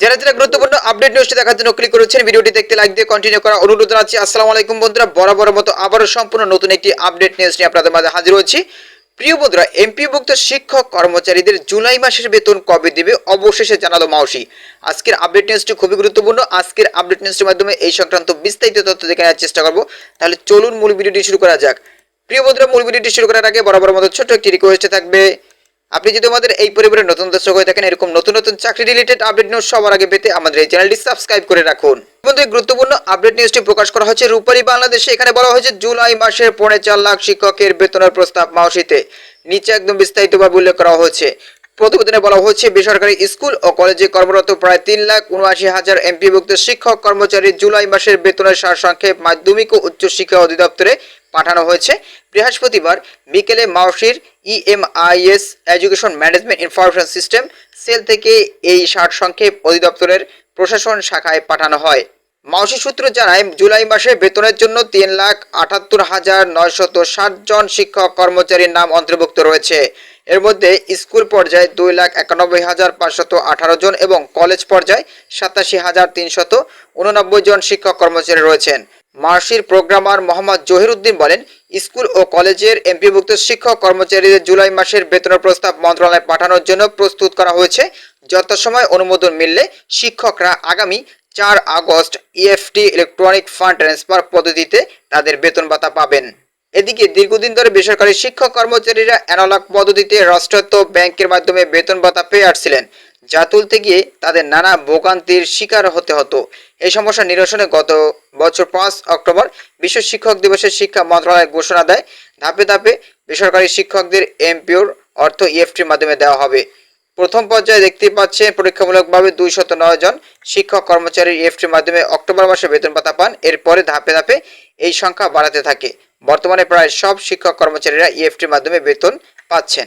যারা যারা গুরুত্বপূর্ণ আপডেট নিউজটি দেখার জন্য ক্লিক করেছেন, ভিডিওটি দেখতে লাইক দিয়ে কন্টিনিউ করা অনুরোধ জানাচ্ছি। আসসালামু আলাইকুম বন্ধুরা, বরাবর মতো আবারও সম্পূর্ণ নতুন একটি আপডেট নিউজ নিয়ে আপনাদের মাঝে হাজির হচ্ছি প্রিয় বন্ধুরা এমপিভুক্ত শিক্ষক কর্মচারীদের জুলাই মাসের বেতন কবে দেবে? অবশেষে জানালো মাউসি। আজকের আপডেট নিউজটি খুবই গুরুত্বপূর্ণ। আজকের আপডেট নিউজটির মাধ্যমে এই সংক্রান্ত বিস্তারিত তথ্য দেখে নেওয়ার চেষ্টা করব। তাহলে চলুন মূল ভিডিওটি শুরু করা যাক। প্রিয় বন্ধুরা, মূল ভিডিওটি শুরু করার আগে বরাবর মতো ছোট্ট একটি রিকোয়েস্ট থাকবে। আপনি যদি আমাদের এই পরিবারের নতুন দর্শক হয়ে থাকেন, এরকম নতুন নতুন চাকরি রিলেটেড আপডেট নিউজ সবার আগে পেতে আমাদের এই চ্যানেলটি সাবস্ক্রাইব করে রাখুন। এই গুরুত্বপূর্ণ আপডেট নিউজটি প্রকাশ করা হয়েছে রূপালী বাংলাদেশে। এখানে বলা হয়েছে, জুলাই মাসের পৌনে চার লাখ শিক্ষকের বেতনের প্রস্তাব মাউসিতে। নিচে একদম বিস্তারিতভাবে উল্লেখ করা হয়েছে। প্রতিবেদনে বলা হয়েছে, বেসরকারি স্কুল ও কলেজে কর্মরত প্রায় তিন লাখ উনআশি হাজার এমপিভুক্ত শিক্ষক কর্মচারী জুলাই মাসের বেতনের সারসংক্ষেপ মাধ্যমিক ও উচ্চশিক্ষা অধিদপ্তরে পাঠানো হয়েছে। বৃহস্পতিবার বিকেলে মাউসির E EMIS education management information system cell থেকে এই সারসংক্ষেপ অধিদপ্তরের প্রশাসন শাখায় পাঠানো হয়। মাউসি সূত্র জানায়, জুলাই মাসে বেতনের জন্য তিন লাখ আটাত্তর হাজার নয়শত ষাট জন শিক্ষক কর্মচারীর নাম অন্তর্ভুক্ত রয়েছে। এর মধ্যে স্কুল পর্যায়ে দুই লাখ একানব্বই হাজার পাঁচশত আঠারো জন এবং কলেজ পর্যায়ে সাতাশি হাজার তিনশত উননব্বই জন শিক্ষক কর্মচারী রয়েছেন। মার্সির প্রোগ্রামার মোহাম্মদ জহিরুদ্দিন বলেন স্কুল ও কলেজের এমপিভুক্ত শিক্ষক কর্মচারীদের জুলাই মাসের বেতনের প্রস্তাব মন্ত্রণালয়ে পাঠানোর জন্য প্রস্তুত করা হয়েছে। যথাসময় অনুমোদন মিললে শিক্ষকরা আগামী চার August EFT electronic fund transfer পদ্ধতিতে তাদের বেতন ভাতা পাবেন। এদিকে দীর্ঘদিন ধরে বেসরকারি শিক্ষক কর্মচারীরা অ্যানালগ পদ্ধতিতে রাষ্ট্রায়ত্ত ব্যাংকের মাধ্যমে বেতন ভাতা পেয়ে আসছিলেন। যা তুলতে গিয়ে তাদের নানা ভোগান্তির শিকার হতে হতো। এই সমস্যা নিরসনে গত বছর পাঁচ অক্টোবর বিশ্ব শিক্ষক দিবসের শিক্ষা মন্ত্রণালয় ঘোষণা দেয়, ধাপে ধাপে বেসরকারি শিক্ষকদের এমপিওর অর্থ ইএফটির মাধ্যমে দেওয়া হবে। প্রথম পর্যায়ে দেখতে পাচ্ছেন, পরীক্ষামূলকভাবে দুইশত নয় জন শিক্ষক কর্মচারীর ইএফটির মাধ্যমে অক্টোবর মাসে বেতন ভাতা পান। এরপরে ধাপে ধাপে এই সংখ্যা বাড়াতে থাকে। বর্তমানে প্রায় সব শিক্ষক কর্মচারীরা ইএফটির মাধ্যমে বেতন পাচ্ছেন।